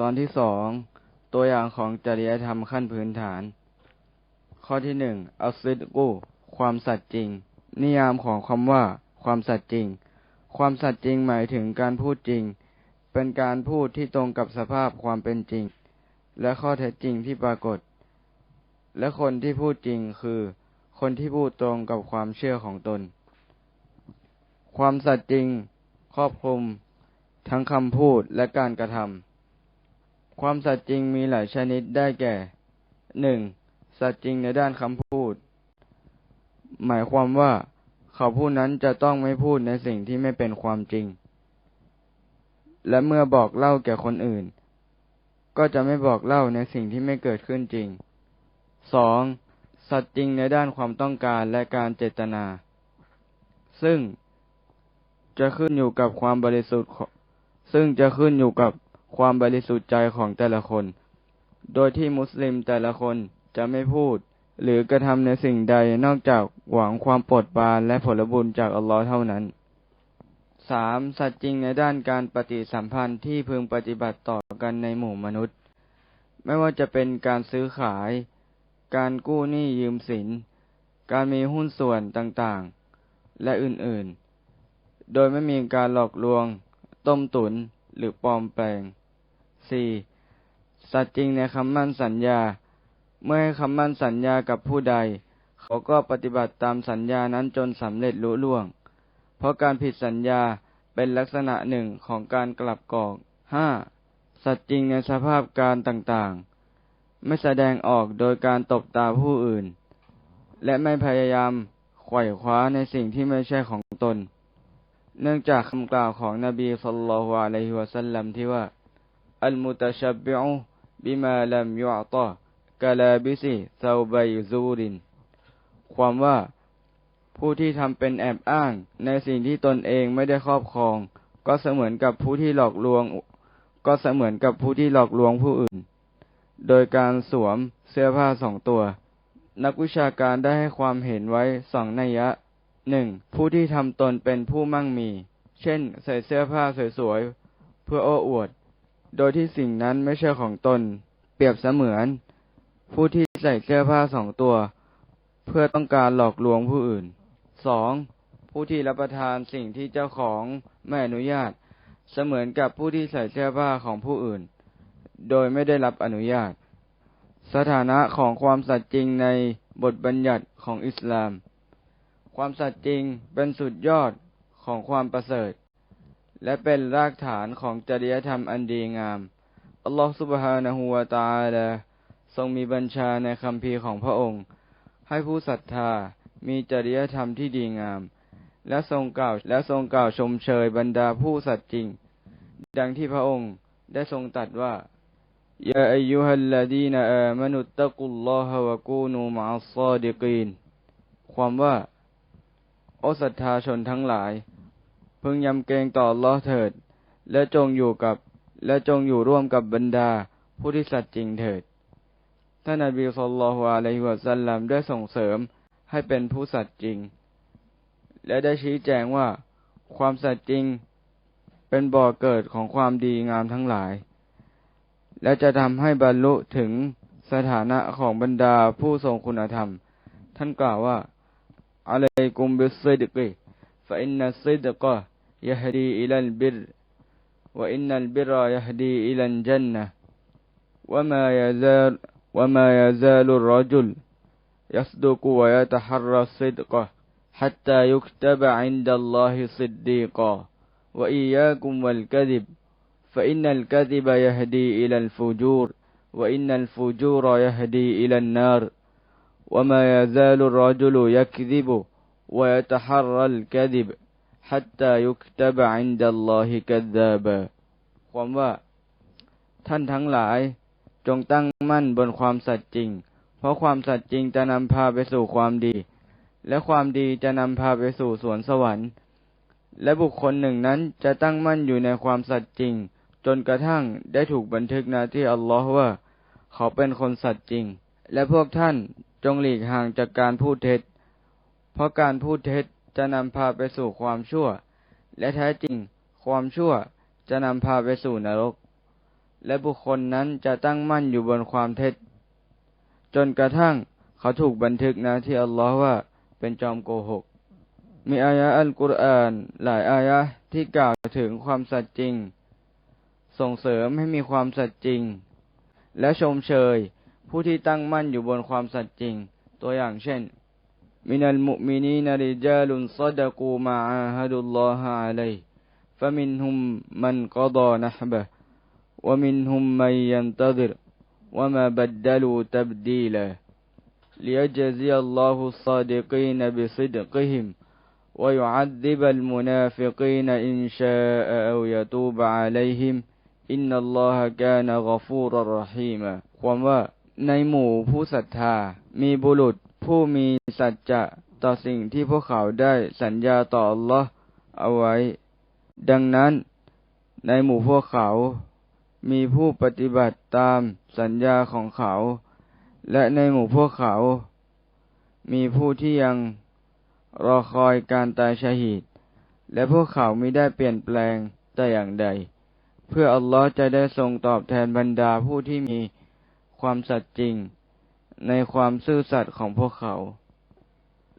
ตอนที่สองตัวอย่างของจริยธรรมขั้นพื้นฐาน ข้อที่หนึ่งอัสซิดกูความสัตย์จริง นิยามของคำว่า ความสัตย์จริง ความสัตย์จริงหมายถึงการพูดจริง เป็นการพูดที่ตรงกับสภาพความเป็นจริง และข้อเท็จจริงที่ปรากฏ และคนที่พูดจริงคือ คนที่พูดตรงกับความเชื่อของตน ความสัตย์จริง ครอบคลุม ทั้งคำพูดและการกระทำ ความสัตย์จริงมีหลายชนิดได้แก่หนึ่งสัตย์จริงในด้านคำพูด หมายความว่าเขาผู้นั้นจะต้องไม่พูดในสิ่งที่ไม่เป็นความจริง และเมื่อบอกเล่าแก่คนอื่น ก็จะไม่บอกเล่าในสิ่งที่ไม่เกิดขึ้นจริงสองสัตย์จริงในด้านความต้องการและการเจตนา ซึ่งจะขึ้นอยู่กับความบริสุทธิ์ ซึ่งจะขึ้นอยู่กับ ความบริสุทธิ์ใจของแต่ละคน โดยที่มุสลิมแต่ละคนจะไม่พูด หรือกระทำในสิ่งใดนอกจากหวังความโปรดปรานและผลบุญจากอัลลอฮ์เท่านั้นสามสัตย์จริงในด้านการปฏิสัมพันธ์ที่พึงปฏิบัติต่อกันในหมู่มนุษย์ ไม่ว่าจะเป็นการซื้อขาย การกู้หนี้ยืมสิน การมีหุ้นส่วนต่างๆ และอื่นๆ โดยไม่มีการหลอกลวง ต้มตุนหรือปลอมแปลง สี่สัตย์จริงในคำมั่นสัญญา เมื่อให้คำมั่นสัญญากับผู้ใด เขาก็ปฏิบัติตามสัญญานั้นจนสำเร็จลุล่วง เพราะการผิดสัญญาเป็นลักษณะหนึ่งของการกลับกอกห้าสัตย์จริงในสภาพการต่างๆ ไม่แสดงออกโดยการตบตาผู้อื่น และไม่พยายามไขว่คว้าในสิ่งที่ไม่ใช่ของตน เนื่องจากคำกล่าวของนบีสุลต่านละอะลัยฮิวะสัลลัมที่ว่า อัลมุตชับบิอุบิมาลัมยุอตะกาลาบิซิซาบัยซูรินความว่า ผู้ที่ทำเป็นแอบอ้าง ในสิ่งที่ตนเองไม่ได้ครอบครอง ก็เสมือนกับผู้ที่หลอกลวง ก็เสมือนกับผู้ที่หลอกลวงผู้อื่น โดยการสวมเสื้อผ้าสองตัว นักวิชาการได้ให้ความเห็นไว้สองนัยยะหนึ่งผู้ที่ทำตนเป็นผู้มั่งมี เช่น ใส่เสื้อผ้าสวยๆเพื่อโอ้อวด โดยที่สิ่งนั้นไม่ใช่ของตน เปรียบเสมือน ผู้ที่ใส่เสื้อผ้าสองตัว เพื่อต้องการหลอกลวงผู้อื่นสองผู้ที่รับประทานสิ่งที่เจ้าของไม่อนุญาต เสมือนกับผู้ที่ใส่เสื้อผ้าของผู้อื่น โดยไม่ได้รับอนุญาต สถานะของความสัตย์จริงในบทบัญญัติของอิสลาม ความสัตย์จริงเป็นสุดยอดของความประเสริฐ และเป็นรากฐานของจริยธรรมอันดีงาม อัลลอฮฺสุบฮานะฮูวาตาลาทรงมีบัญชาในคำพีของพระองค์ ให้ผู้ศรัทธามีจริยธรรมที่ดีงาม และทรงกล่าวและทรงกล่าวชมเชยบรรดาผู้สัตย์จริง ดังที่พระองค์ได้ทรงตัดว่ายาอายุฮัลลดีนอามนุตตะกุลลอฮวะกูนูมาอัลซอดิกีน ความว่า โอศรัทธาชนทั้งหลาย พึงยำเกรงต่อลอเถิด และจงอยู่กับ และจงอยู่ร่วมกับบรรดาผู้ที่สัตย์จริงเถิด ท่านนบีสุลต่านอะลัยฮิวะสัลลัมได้ส่งเสริมให้เป็นผู้สัตย์จริง และได้ชี้แจงว่า ความสัตย์จริงเป็นบ่อเกิดของความดีงามทั้งหลาย และจะทำให้บรรลุถึงสถานะของบรรดาผู้ทรงคุณธรรม ท่านกล่าวว่าอะลัยกุมบิสซิดกิฟะอินนัสซิดกะ يهدي إلى البر وإن البر يهدي إلى الجنة. وما يزال وما يزال الرجل يصدق ويتحرى الصدق حتى يكتب عند الله صديقا. وإياكم والكذب فإن الكذب يهدي إلى الفجور وإن الفجور يهدي إلى النار. وما يزال الرجل يكذب ويتحرى الكذب. ฮัตตายุคตบะอินดัลลอฮิกัดดาบะความว่า ท่านทั้งหลาย จงตั้งมั่นบนความสัตย์จริง เพราะความสัตย์จริงจะนำพาไปสู่ความดี และความดีจะนำพาไปสู่สวนสวรรค์ และบุคคลหนึ่งนั้นจะตั้งมั่นอยู่ในความสัตย์จริง จนกระทั่งได้ถูกบันทึกนาที่อัลลอฮ์ว่า เขาเป็นคนสัตย์จริง และพวกท่านจงหลีกห่างจากการพูดเท็จ เพราะการพูดเท็จ จะนำพาไปสู่ความชั่ว และแท้จริง ความชั่วจะนำพาไปสู่นรก และบุคคลนั้นจะตั้งมั่นอยู่บนความเท็จ จนกระทั่งเขาถูกบันทึกนะที่อัลลอฮ์ว่าเป็นจอมโกหก มีอายะอัลกุรอานหลายอายะที่กล่าวถึงความสัตย์จริง ส่งเสริมให้มีความสัตย์จริง และชมเชยผู้ที่ตั้งมั่นอยู่บนความสัตย์จริง ตัวอย่างเช่น มินัลมุมินีนริจาลุนซดกูมาอาฮัดุลลอฮะอะลัย فمنهم من قضى نحبه ومنهم من ينتظر وما بدلوا تبديلا ليجزي الله الصادقين بصدقهم ويعذب المنافقين إن شاء أو يتوب عليهم إن الله كان غفورا رحيما ความว่าในหมู่ผู้ศรัทธา มีบุรุษ ผู้มีสัจจะต่อสิ่งที่พวกเขาได้สัญญาต่อ Allah เอาไว้ ดังนั้น ในหมู่พวกเขา มีผู้ปฏิบัติตามสัญญาของเขา และในหมู่พวกเขา มีผู้ที่ยังรอคอยการตายชาหิดและพวกเขาไม่ได้เปลี่ยนแปลงแต่อย่างใด เพื่ออัลลอฮ์จะได้ทรงตอบแทนบรรดาผู้ที่มีความสัตย์จริง ในความซื่อสัตย์ของพวกเขา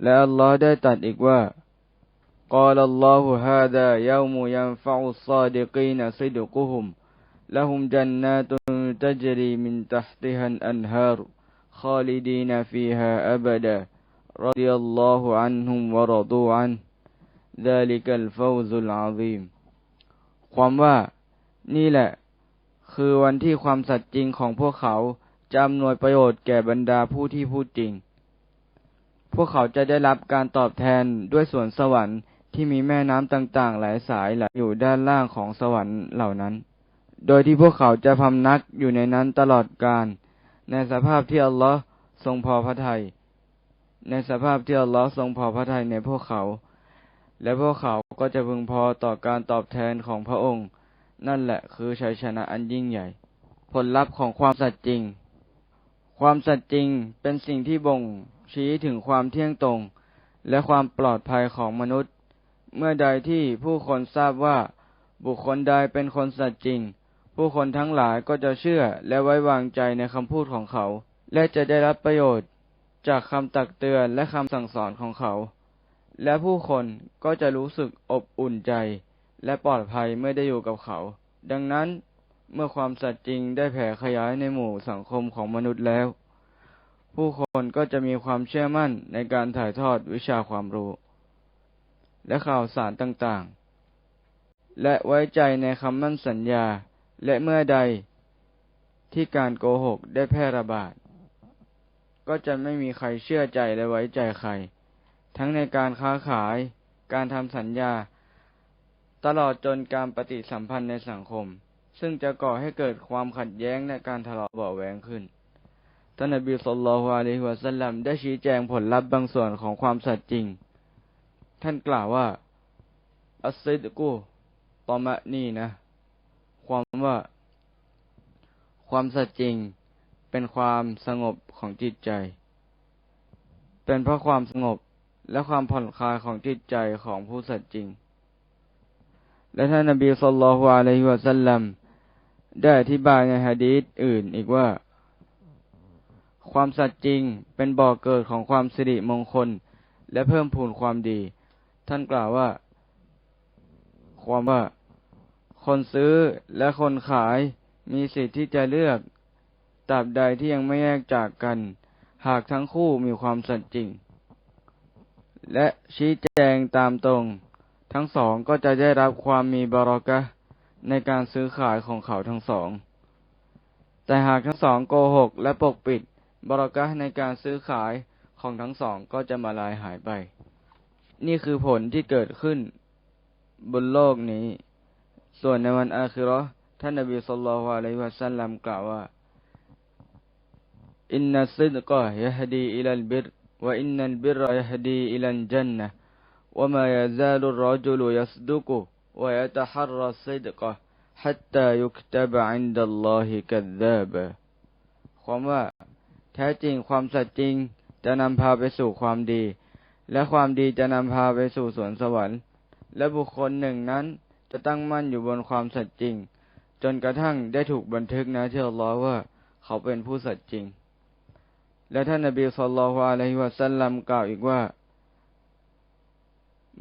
และอัลลอฮ์ได้ตรัสอีกว่า قال الله هذا يوم ينفع الصادقين صدقهم لهم جنات تجري من تحتها الأنهار خالدين فيها أبدا رضي الله عنهم ورضوا عنه ذلك الفوز العظيم ความว่า นี่แหละ คือวันที่ความสัตย์จริงของพวกเขา จะอำนวยประโยชน์แก่บรรดาผู้ที่พูดจริง พวกเขาจะได้รับการตอบแทนด้วยสวนสวรรค์ที่มีแม่น้ำต่างๆ หลายสายไหลอยู่ด้านล่างของสวรรค์เหล่านั้น โดยที่พวกเขาจะพำนักอยู่ในนั้นตลอดกาล ในสภาพที่อัลลอฮ์ทรงพอพระทยัย ในสภาพที่อัลลอฮ์ทรงพอพระทัยในพวกเขา และพวกเขาก็จะพึงพอต่อการตอบแทนของพระองค์ นั่นแหละคือชัยชนะอันยิ่งใหญ่ ผลลัพธ์ของความสัตย์จริง ความสัตย์จริงเป็นสิ่งที่บ่งชี้ถึงความเที่ยงตรง และความปลอดภัยของมนุษย์ เมื่อใดที่ผู้คนทราบว่า บุคคลใดเป็นคนสัตย์จริง ผู้คนทั้งหลายก็จะเชื่อและไว้วางใจในคำพูดของเขา และจะได้รับประโยชน์จากคำตักเตือนและคำสั่งสอนของเขา และผู้คนก็จะรู้สึกอบอุ่นใจ และปลอดภัยเมื่อได้อยู่กับเขา ดังนั้น เมื่อความสัตย์จริงได้แผ่ขยายในหมู่สังคมของมนุษย์แล้ว ผู้คนก็จะมีความเชื่อมั่นในการถ่ายทอดวิชาความรู้ และข่าวสารต่างๆ และไว้ใจในคำมั่นสัญญาและเมื่อใดที่การโกหกได้แพร่ระบาด ก็จะไม่มีใครเชื่อใจและไว้ใจใคร ทั้งในการค้าขาย การทำสัญญา ตลอดจนการปฏิสัมพันธ์ในสังคม ซึ่งจะก่อให้เกิดความขัดแย้งและการทะเลาะเบาแหวงขึ้น ท่านนบีสุลต่านอะลัยฮิวะสัลลัมได้ชี้แจงผลลัพธ์บางส่วนของความสัตย์จริง ท่านกล่าวว่า อัสซิดกูตอมะนี่นะ ความว่า ความสัตย์จริง เป็นความสงบของจิตใจ เป็นเพราะความสงบและความผ่อนคลายของจิตใจของผู้สัตย์จริง และท่านนบีสุลต่านอะลัยฮิวะสัลลัม ได้อธิบายในฮะดีษอื่นอีกว่า ความสัตย์จริงเป็นบ่อกเกิดของความสิริมงคล และเพิ่มพูนความดี ท่านกล่าวว่า ความว่า คนซื้อและคนขายมีสิทธิ์ที่จะเลือกตราบใดที่ยังไม่แยกจากกัน หากทั้งคู่มีความสัตย์จริง และชี้แจงตามตรง ทั้งสองก็จะได้รับความมีบารอกะ ในการซื้อขายของเขาทั้งสอง แต่หากทั้งสองโกหกและปกปิดบารอกะในการซื้อขายของทั้งสองก็จะมาลายหายไป นี่คือผลที่เกิดขึ้นบนโลกนี้ ส่วนในวันอาคิรอท่านนบีสุลต่านอะลัยฮิวะสัลลัมกล่าวว่า อินนัสซิดกะยะฮดีอิลัลบิรวะอินนัลบิรยะฮดีอิลัลจันนะวะมายะซาลุรรจุลยัสดุกุ ويتحرى الصدق حتى يكتب عند الله كذابا ความว่า แท้จริงความสัตย์จริงจะนำพาไปสู่ความดี และความดีจะนำพาไปสู่สวนสวรรค์ และบุคคลหนึ่งนั้นจะตั้งมั่นอยู่บนความสัตย์จริง จนกระทั่งได้ถูกบันทึกนะที่อัลลอฮ์ว่าเขาเป็นผู้สัตย์จริง และท่านนบีสุลต่านอะลัยฮิวะสัลลัมกล่าวอีกว่า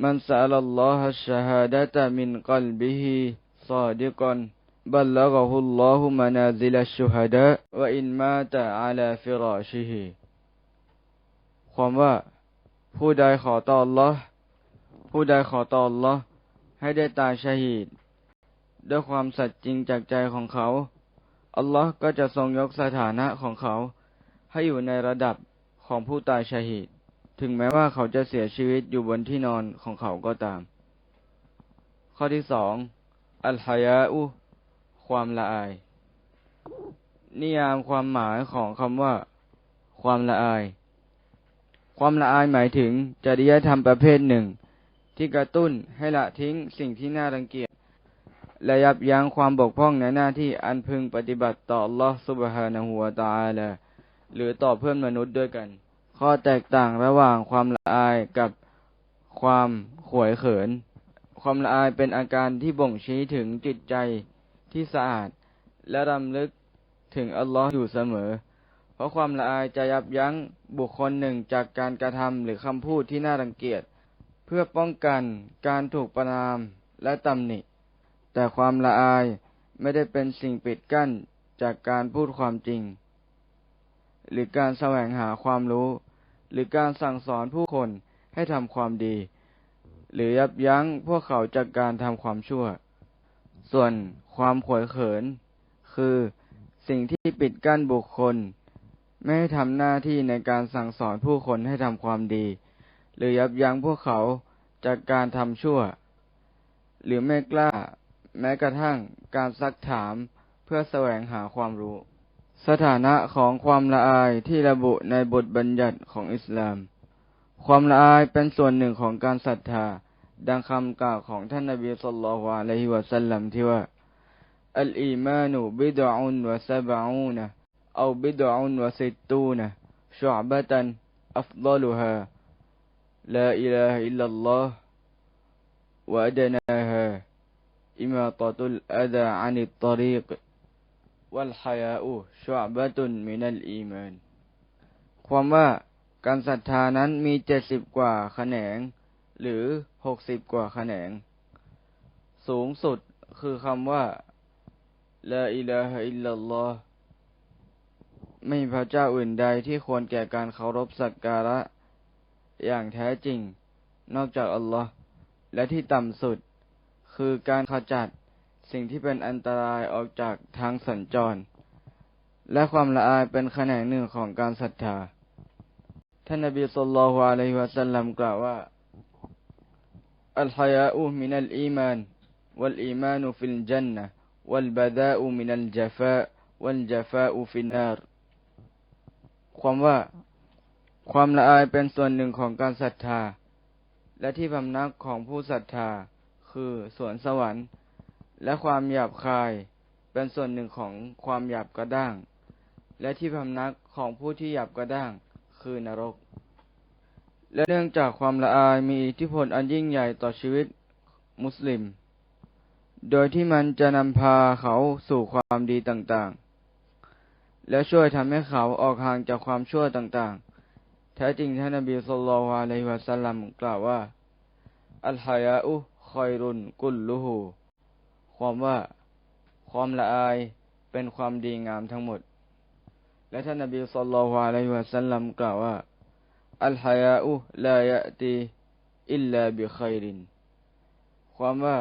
มันสาลัลลอฮะชะฮาดะตะมินกัลบิฮิซาดิกันบัลลักฮุลลอฮุมานาซิลัชชุฮดะวะอินมาตะอาลาฟิราชิฮิความว่า ผู้ใดขอต่อ Allah ผู้ใดขอต่อ Allah ให้ได้ตายชาฮีดด้วยความสัตย์จริงจากใจของเขา อัลลอฮ์ก็จะทรงยกสถานะของเขา ให้อยู่ในระดับของผู้ตายชาฮีด ถึงแม้ว่าเขาจะเสียชีวิตอยู่บนที่นอนของเขาก็ตาม ข้อที่สองอัลฮายาอุความละอาย นิยามความหมายของคำว่า ความละอาย ความละอายหมายถึงจริยธรรมประเภทหนึ่ง ที่กระตุ้นให้ละทิ้งสิ่งที่น่ารังเกียจและยับยั้งความบกพร่องในหน้าที่อันพึงปฏิบัติต่อ Allah Subhanahu wa Taala หรือต่อเพื่อนมนุษย์ด้วยกัน ข้อแตกต่างระหว่างความละอายกับความขวยเขิน ความละอายเป็นอาการที่บ่งชี้ถึงจิตใจที่สะอาด และรำลึกถึงอัลลอฮ์อยู่เสมอ เพราะความละอายจะยับยั้งบุคคลหนึ่งจากการกระทำหรือคำพูดที่น่ารังเกียจ เพื่อป้องกันการถูกประนามและตำหนิ แต่ความละอายไม่ได้เป็นสิ่งปิดกั้นจากการพูดความจริง หรือการแสวงหาความรู้ หรือการสั่งสอนผู้คนให้ทำความดี หรือยับยั้งพวกเขาจากการทำความชั่ว ส่วนความขวยเขิน คือสิ่งที่ปิดกั้นบุคคล ไม่ให้ทำหน้าที่ในการสั่งสอนผู้คนให้ทำความดี หรือยับยั้งพวกเขาจากการทำชั่ว หรือไม่กล้า แม้กระทั่งการซักถามเพื่อแสวงหาความรู้ สถานะของความละอายที่ระบุในบทบัญญัติของอิสลาม ความละอายเป็นส่วนหนึ่งของการศรัทธา ดังคำกล่าวของท่านนบีสุลต่านละฮิวะสัลลัมที่ว่า อัลอีมานุบิดอุนวะซาบะอูนะเอาบิดอุนวะสิตูนะชุบะตันอัฟดลุฮาลาอิลาฮอิลลัลลอฮวะอดนาฮาอิมาตตุลอาดาอานิตตรีก والحياء شعبة من الإيمان ความว่าการศรัทธานั้นมีเจ็ดสิบกว่าแขนง หรือหกสิบกว่าแขนง สูงสุดคือคำว่าลาอิลาฮะอิลลัลลอฮ์ไม่มีพระเจ้าอื่นใดที่ควรแก่การเคารพสักการะ อย่างแท้จริง นอกจากอัลลอฮ์และที่ต่ำสุด คือการขจัด สิ่งที่เป็นอันตรายออกจากทางสัญจร และความละอายเป็นแขนงหนึ่งของการศรัทธา ท่านนบีสุลต่านอะลัยฮิวะสัลลัมกล่าวว่าอัลฮยาอูมินัลอีมานวัลอีมานุฟิลจันนะวัลบดาอูมินัลจฟาวัลจฟาอูฟินนารความว่าความละอายเป็นส่วนหนึ่งของการศรัทธา และที่พำนักของผู้ศรัทธา คือสวนสวรรค์ และความหยาบคายเป็นส่วนหนึ่งของความหยาบกระด้าง และที่พำนักของผู้ที่หยาบกระด้างคือนรก และเนื่องจากความละอายมีอิทธิพลอันยิ่งใหญ่ต่อชีวิตมุสลิม โดยที่มันจะนำพาเขาสู่ความดีต่างๆ และช่วยทำให้เขาออกห่างจากความชั่วต่างๆ แท้จริงท่านนบีสุลต่านอะลัยฮิวะสัลลัมกล่าวว่า อัลฮายาอุคอยรุนกุลลุหู ความว่าความละอายเป็นความดีงามทั้งหมด และท่านนบีสุลต่านอะลัยฮิวะสัลลัมกล่าวว่า อัลฮายาอุลายะตีอิลลาบิคอยริน ความว่า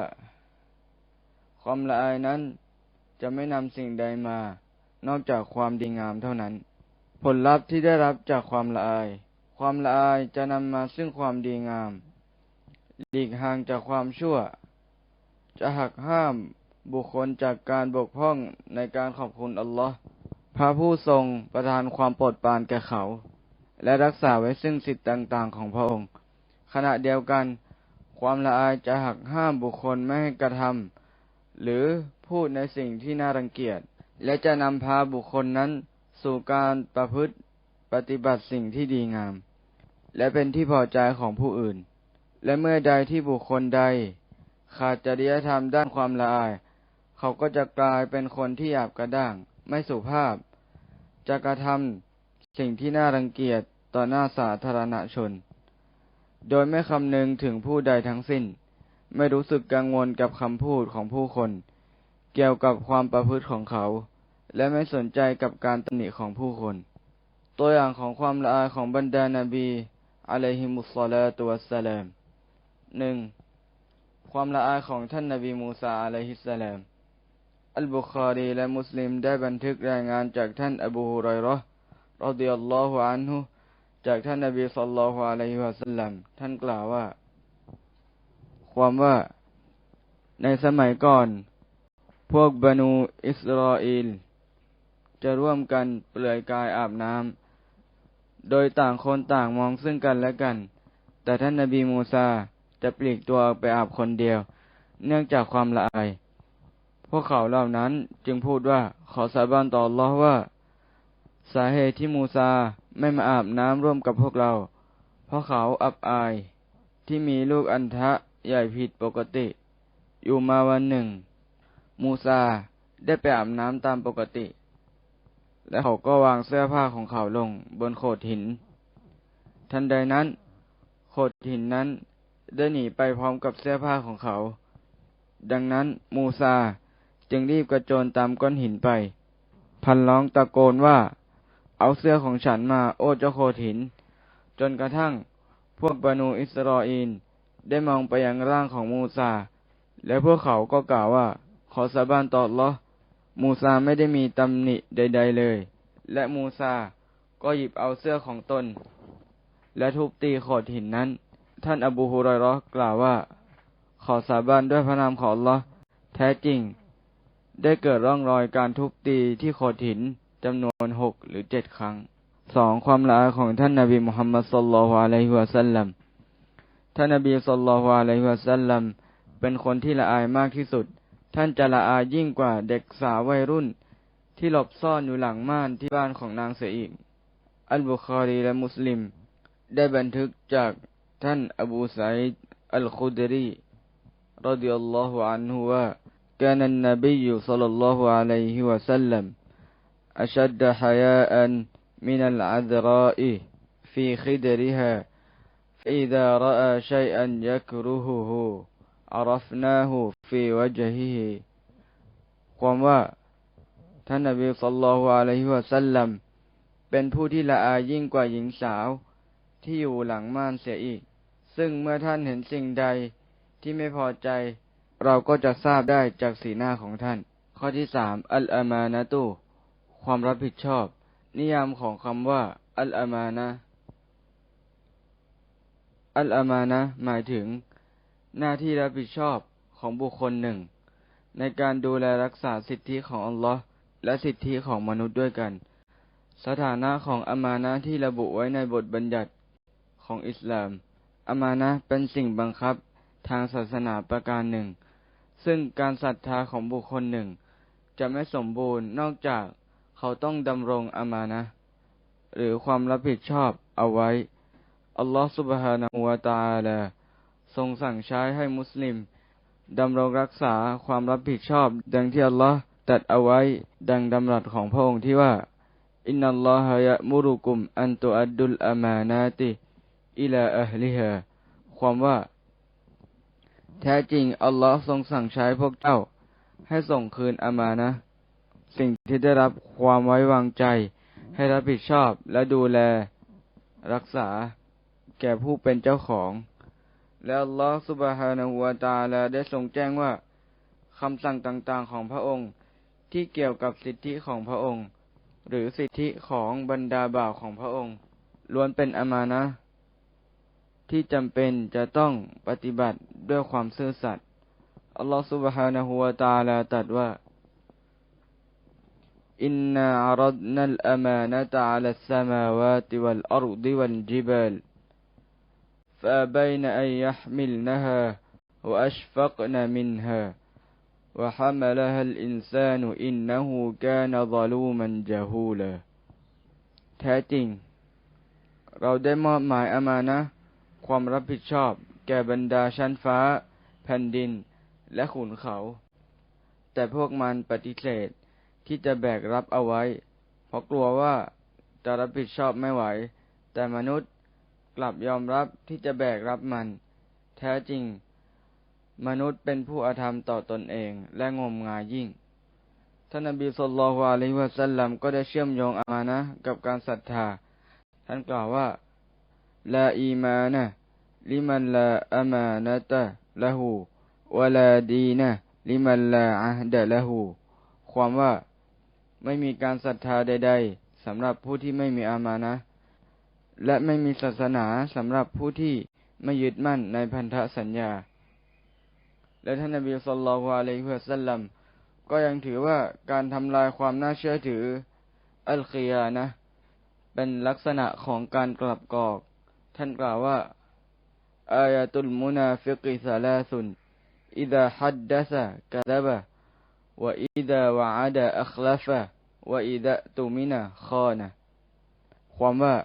ความละอายนั้นจะไม่นำสิ่งใดมา นอกจากความดีงามเท่านั้น ผลลัพธ์ที่ได้รับจากความละอาย ความละอายจะนำมาซึ่งความดีงาม หลีกห่างจากความชั่ว จะหักห้ามบุคคลจากการบกพร่องในการขอบคุณอัลลอฮ์พระผู้ทรงประทานความโปรดปรานแก่เขา และรักษาไว้ซึ่งสิทธิต่าง ๆ ของพระองค์ ขณะเดียวกัน ความละอายจะหักห้ามบุคคลไม่ให้กระทำหรือพูดในสิ่งที่น่ารังเกียจ และจะนำพาบุคคลนั้นสู่การประพฤติปฏิบัติสิ่งที่ดีงาม และเป็นที่พอใจของผู้อื่น และเมื่อใดที่บุคคลใด ขาดจริยธรรมด้านความละอาย เขาก็จะกลายเป็นคนที่หยาบกระด้าง ไม่สุภาพ จะกระทำสิ่งที่น่ารังเกียจต่อหน้าสาธารณชน โดยไม่คำนึงถึงผู้ใดทั้งสิ้น ไม่รู้สึกกังวลกับคำพูดของผู้คน เกี่ยวกับความประพฤติของเขา และไม่สนใจกับการตำหนิของผู้คน ตัวอย่างของความละอายของบรรดานาบีอะลัยฮิมุสซาลาตุวัสสลามหนึ่ง ความละอายของท่านนบีมูซาอะลัยฮิสสลามอัลบุคารีและมุสลิมได้บันทึกรายงานจากท่านอบูฮุไรราะห์รดิยัลลอฮุอันฮุจากท่านนบีศ็อลลัลลอฮุอะลัยฮิวะสัลลัมท่านกล่าวว่า ความว่าในสมัยก่อน พวกบรรนูอิสราเอลจะร่วมกันเปลือยกายอาบน้ำโดยต่างคนต่างมองซึ่งกันและกัน แต่ท่านนบีมูซา จะปลีกตัวไปอาบคนเดียว เนื่องจากความละอาย พวกเขาเหล่านั้นจึงพูดว่าขอสาบานต่อลอว่า สาเหตุที่มูซาไม่มาอาบน้ำร่วมกับพวกเรา เพราะเขาอับอายที่มีลูกอันทะใหญ่ผิดปกติ อยู่มาวันหนึ่ง มูซาได้ไปอาบน้ำตามปกติ และเขาก็วางเสื้อผ้าของเขาลงบนโขดหิน ทันใดนั้น โขดหินนั้น ได้หนีไปพร้อมกับเสื้อผ้าของเขา ดังนั้นมูซาจึงรีบกระโจนตามก้อนหินไป พันร้องตะโกนว่า เอาเสื้อของฉันมาโอ้เจ้าโคหิน จนกระทั่งพวกบานูอิสราเอลได้มองไปยังร่างของมูซา และพวกเขาก็กล่าวว่า ขอสาบานต่อลอมูซาไม่ได้มีตำหนิใด ๆเลย และมูซาก็หยิบเอาเสื้อของตน และทุบตีโขดหินนั้น ท่านอบูฮุไรรอกล่าวว่า ขอสาบานด้วยพระนามของลอแท้จริง ได้เกิดร่องรอยการทุบตีที่โขดหินจำนวนหกหรือเจ็ดครั้งสองความละอายของท่านนาบีมุฮัมมัดสุลลัลอะลัยฮิวะสัลลัมท่านนาบีสุลลัลอะลัยฮิวะสัลลัมเป็นคนที่ละอายมากที่สุด ท่านจะละอายยิ่งกว่าเด็กสาววัยรุ่น ที่หลบซ่อนอยู่หลังม่านที่บ้านของนางเสียอีก อัลบุคารีและมุสลิม ได้บันทึกจาก ท่านอบูสัยอัลคุดรีรดิยัลลอฮุอันฮุว่า كان النبي صلى الله عليه وسلم أشد حياء من العذراء في خدرها فإذا رأى شيئا يكرهه عرفناه في وجهه ความว่าท่านนบีสัลลัลลอฮุอะลัยฮิวะสัลลัมเป็นผู้ที่ละอายยิ่งกว่าหญิงสาวที่อยู่หลังม่านเสียอีก ซึ่งเมื่อท่านเห็นสิ่งใดที่ไม่พอใจ เราก็จะทราบได้จากสีหน้าของท่าน ข้อที่สามอัลอามานะตูความรับผิดชอบ นิยามของคำว่า อัลอามานะอัลอามานะหมายถึง หน้าที่รับผิดชอบของบุคคลหนึ่ง ในการดูแลรักษาสิทธิของอัลลอฮ์และสิทธิของมนุษย์ด้วยกัน สถานะของอามานะที่ระบุไว้ในบทบัญญัติของอิสลาม อามานะเป็นสิ่งบังคับทางศาสนาประการหนึ่ง ซึ่งการศรัทธาของบุคคลหนึ่ง จะไม่สมบูรณ์นอกจากเขาต้องดำรงอามานะ หรือความรับผิดชอบเอาไว้ อัลลอฮฺสุบฮานะฮูวาตาลาทรงสั่งใช้ให้มุสลิมดำรงรักษาความรับผิดชอบ ดังที่อัลลอฮฺตัดเอาไว้ดังดำรัสของพระองค์ที่ว่า อินนัลลอฮฺยะมุรุกุม อันตุอัดดุลอามานาติ อิลาอัลลิฮะความว่า แท้จริง อัลลอฮ์ทรงสั่งใช้พวกเจ้า ให้ส่งคืนอามานะ สิ่งที่ได้รับความไว้วางใจ ให้รับผิดชอบและดูแล รักษา แก่ผู้เป็นเจ้าของ และอัลลอฮ์สุบฮานะฮูวาตาลาได้ทรงแจ้งว่าคำสั่งต่างๆของพระองค์ที่เกี่ยวกับสิทธิของพระองค์ หรือสิทธิของบรรดาบ่าวของพระองค์ ล้วนเป็นอามานะ ที่จำเป็นจะต้องปฏิบัติด้วยความซื่อสัตย์ อัลลอฮฺ سبحانه และ تعالى ตรัสว่า อินนาอัรดนัลอามานะตะอัลสมาวาติวัลอัรดิวัลจิบัล فأبين أن يحملنها وأشفقن منها وحملها الإنسان إنه كان ظلوما جهولا แท้จริง เราได้มอบหมายอามานะ ความรับผิดชอบ แก่บรรดาชั้นฟ้า แผ่นดิน และขุนเขา แต่พวกมันปฏิเสธที่จะแบกรับเอาไว้ เพราะกลัวว่าจะรับผิดชอบไม่ไหว แต่มนุษย์กลับยอมรับที่จะแบกรับมัน แท้จริง มนุษย์เป็นผู้อาธรรมต่อตนเองและงมงายยิ่ง ท่านนบีสุลต่านอะลัยฮิวะสัลลัมก็ได้เชื่อมโยงอามานะกับการศรัทธา ท่านกล่าวว่า ลาอีมานะลิมันลาอามานะตะละหูวะลาดีนะลิมันลาอะฮดะละหูความว่าไม่มีการศรัทธาใด ๆสำหรับผู้ที่ไม่มีอามานะ และไม่มีศาสนาสำหรับผู้ที่ไม่ยึดมั่นในพันธสัญญา และท่านนบีสุลต่านอะลัยฮิวะสัลลัมก็ยังถือว่าการทำลายความน่าเชื่อถืออัลคียานะ เป็นลักษณะของการกลับกอก ท่านกล่าวว่าอายตุลมุนาฟิกิสาลาสุนอิดะฮัดดัสะกะดะบะวะอิดะวะอาดะอัคลฟะวะอิดะตุมินะคอนะความว่า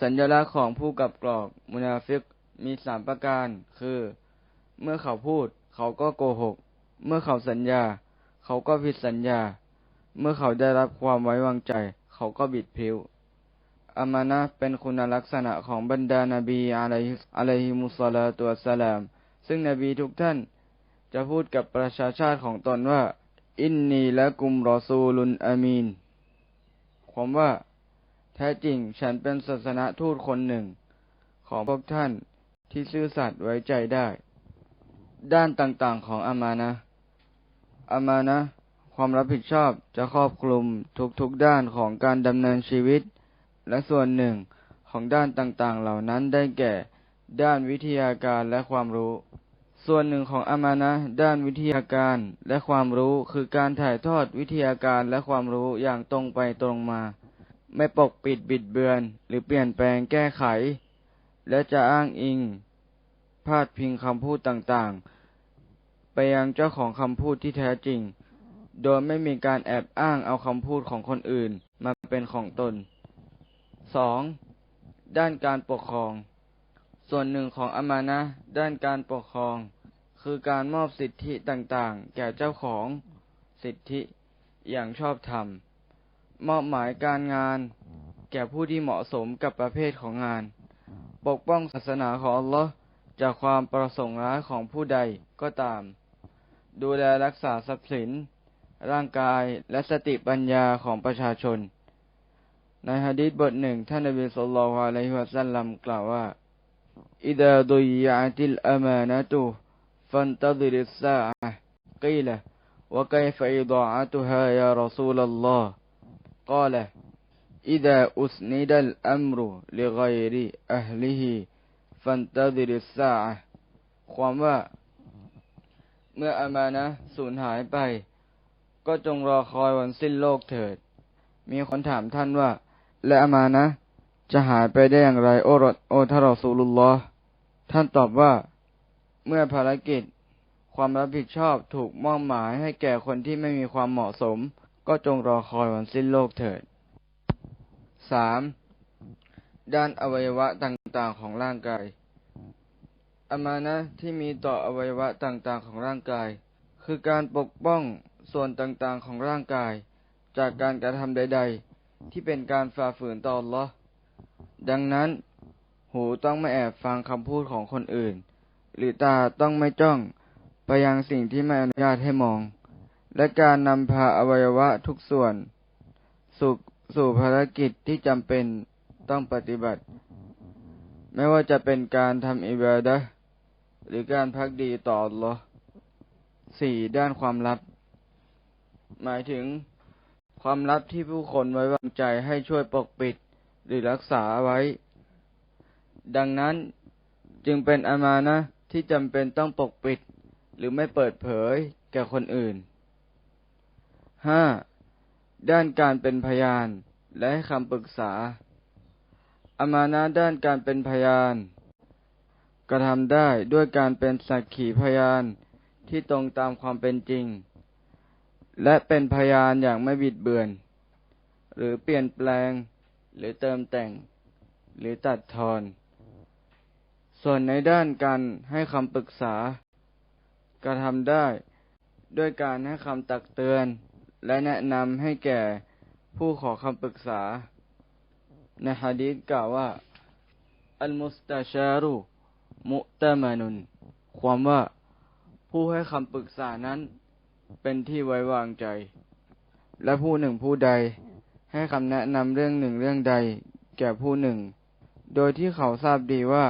สัญลักษณ์ของผู้กับกรอกมุนาฟิกมีสามประการ คือ เมื่อเขาพูด เขาก็โกหก เมื่อเขาสัญญา เขาก็ผิดสัญญา เมื่อเขาได้รับความไว้วางใจ เขาก็บิดผิว อามานะเป็นคุณลักษณะของบรรดานาบีอะลัยฮิอะลัยฮิมุสลาตุวสลาม ซึ่งนบีทุกท่านจะพูดกับประชาชาติของตนว่า อินนีและกุมรอซูลุนอามีนความว่า แท้จริงฉันเป็นศาสนาทูตคนหนึ่ง ของพวกท่านที่ซื่อสัตย์ไว้ใจได้ ด้านต่างๆของอามานะอามานะความรับผิดชอบจะครอบคลุมทุกๆด้านของการดำเนินชีวิต และส่วนหนึ่งของด้านต่างๆ เหล่านั้นได้แก่ ด้านวิทยาการและความรู้ ส่วนหนึ่งของอามานะด้านวิทยาการและความรู้คือการถ่ายทอดวิทยาการและความรู้อย่างตรงไปตรงมา ไม่ปกปิดบิดเบือน หรือเปลี่ยนแปลงแก้ไข และจะอ้างอิง พาดพิงคำพูดต่างๆ ไปยังเจ้าของคำพูดที่แท้จริง โดยไม่มีการแอบอ้างเอาคำพูดของคนอื่นมาเป็นของตน 2. ด้านการปกครอง ส่วนหนึ่งของอามานะด้านการปกครอง คือการมอบสิทธิต่างๆ แก่เจ้าของสิทธิอย่างชอบธรรม มอบหมายการงาน แก่ผู้ที่เหมาะสมกับประเภทของงาน ปกป้องศาสนาของอัลลอฮ์จากความประสงค์ร้ายของผู้ใดก็ตาม ดูแลรักษาทรัพย์สิน ร่างกายและสติปัญญาของประชาชน ในฮะดีษบทหนึ่ง ท่านนบีสุลต่านอะลัยฮิวะสัลลัมกล่าวว่า อิดะดุยยะติลอามานะตุฟันตะดิริสซาอะกีละ وكيف إضاعتها يا رسول الله قال إذا أسند الأمر لغير أهله فانتظر الساعة ความว่า เมื่ออามานะสูญหายไป ก็จงรอคอยวันสิ้นโลกเถิด มีคนถามท่านว่า และอามานะจะหายไปได้อย่างไรโอรสโอทารอสูลุลลอท่านตอบว่า เมื่อภารกิจ ความรับผิดชอบถูกมอบหมายให้แก่คนที่ไม่มีความเหมาะสม ก็จงรอคอยวันสิ้นโลกเถิดสามด้านอวัยวะต่างๆของร่างกาย อามานะที่มีต่ออวัยวะต่างๆของร่างกาย คือการปกป้องส่วนต่างๆของร่างกาย จากการกระทำใด ๆ ที่เป็นการฝ่าฝืนต่อลอดังนั้น หูต้องไม่แอบฟังคำพูดของคนอื่น หรือตาต้องไม่จ้องไปยังสิ่งที่ไม่อนุญาตให้มอง และการนำพาอวัยวะทุกส่วนสู่สู่ภารกิจที่จำเป็นต้องปฏิบัติ ไม่ว่าจะเป็นการทำอิบาดะหรือการพักดีต่อลอสี่ด้านความลับ หมายถึง ความลับที่ผู้คนไว้วางใจให้ช่วยปกปิดหรือรักษาไว้ ดังนั้นจึงเป็นอามานะที่จำเป็นต้องปกปิด หรือไม่เปิดเผยแก่คนอื่นห้าด้านการเป็นพยานและให้คำปรึกษา อามานะด้านการเป็นพยาน กระทำได้ด้วยการเป็นสักขีพยานที่ตรงตามความเป็นจริง และเป็นพยานอย่างไม่บิดเบือน หรือเปลี่ยนแปลง หรือเติมแต่ง หรือตัดทอน ส่วนในด้านการให้คำปรึกษา กระทำได้ ด้วยการให้คำตักเตือน และแนะนำให้แก่ผู้ขอคำปรึกษา ในฮะดีษกล่าวว่า อัลมุสตาชารุมุตมานุน ความว่าผู้ให้คำปรึกษานั้น เป็นที่ไว้วางใจ และผู้หนึ่งผู้ใดให้คำแนะนำเรื่องหนึ่งเรื่องใด แก่ผู้หนึ่ง โดยที่เขาทราบดีว่า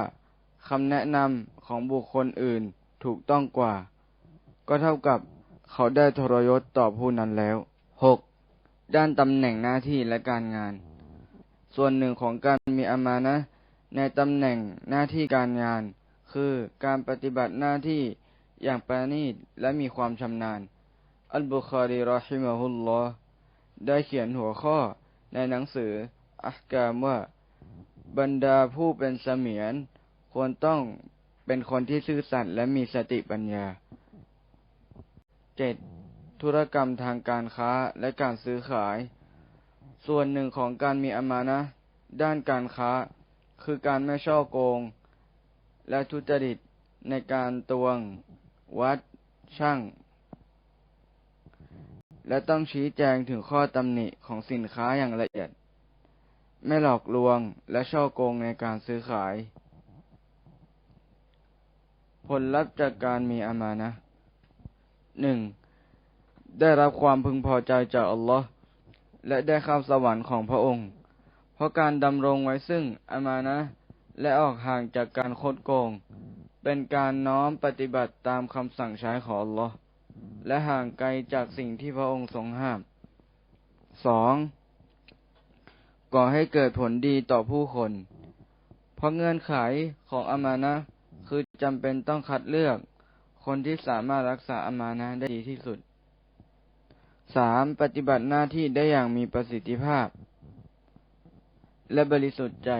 คำแนะนำของบุคคลอื่นถูกต้องกว่า ก็เท่ากับเขาได้ทรยศต่อผู้นั้นแล้ว 6. ด้านตำแหน่งหน้าที่และการงาน ส่วนหนึ่งของการมีอามานะ ในตำแหน่งหน้าที่การงาน คือการปฏิบัติหน้าที่อย่างประณีตและมีความชำนาญ อัลบุคารีรอฮิมะฮุลลอได้เขียนหัวข้อในหนังสืออักกามว่า บรรดาผู้เป็นเสมียน ควรต้องเป็นคนที่ซื่อสัตย์และมีสติปัญญา 7. ธุรกรรมทางการค้าและการซื้อขาย ส่วนหนึ่งของการมีอามานะด้านการค้า คือการไม่ช่อโกง และทุจริตในการตวง วัด ช่าง และต้องชี้แจงถึงข้อตำหนิของสินค้าอย่างละเอียด ไม่หลอกลวงและช่อโกงในการซื้อขาย ผลลัพธ์จากการมีอามานะหนึ่งได้รับความพึงพอใจจากอัลลอฮ์และได้ข้าสวรรค์ของพระองค์ เพราะการดำรงไว้ซึ่งอามานะและออกห่างจากการโคดโกง เป็นการน้อมปฏิบัติตามคำสั่งใช้ของอัลลอฮ์ และห่างไกลจากสิ่งที่พระองค์ทรงห้ามสองก่อให้เกิดผลดีต่อผู้คน เพราะเงื่อนไขของอามานะคือจำเป็นต้องคัดเลือก คนที่สามารถรักษาอามานะได้ดีที่สุดสามปฏิบัติหน้าที่ได้อย่างมีประสิทธิภาพ และบริสุทธิ์ใจ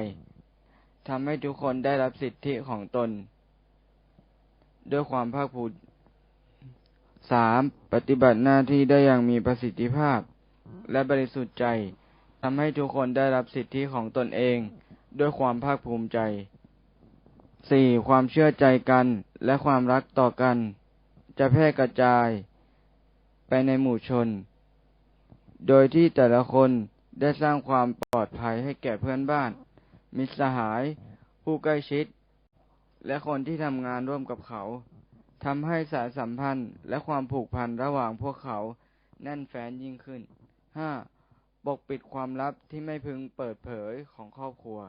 ทำให้ทุกคนได้รับสิทธิของตน ด้วยความภาคภูมิ สามปฏิบัติหน้าที่ได้อย่างมีประสิทธิภาพ และบริสุทธิ์ใจทำให้ทุกคนได้รับสิทธิของตนเอง ด้วยความภาคภูมิใจสี่ความเชื่อใจกันและความรักต่อกัน จะแพร่กระจาย ไปในหมู่ชน โดยที่แต่ละคนได้สร้างความปลอดภัยให้แก่เพื่อนบ้าน มิตรสหาย ผู้ใกล้ชิด และคนที่ทำงานร่วมกับเขา ทำให้สายสัมพันธ์และความผูกพันระหว่างพวกเขาแน่นแฟ้นยิ่งขึ้น 5. ปกปิดความลับที่ไม่พึงเปิดเผยของครอบครัว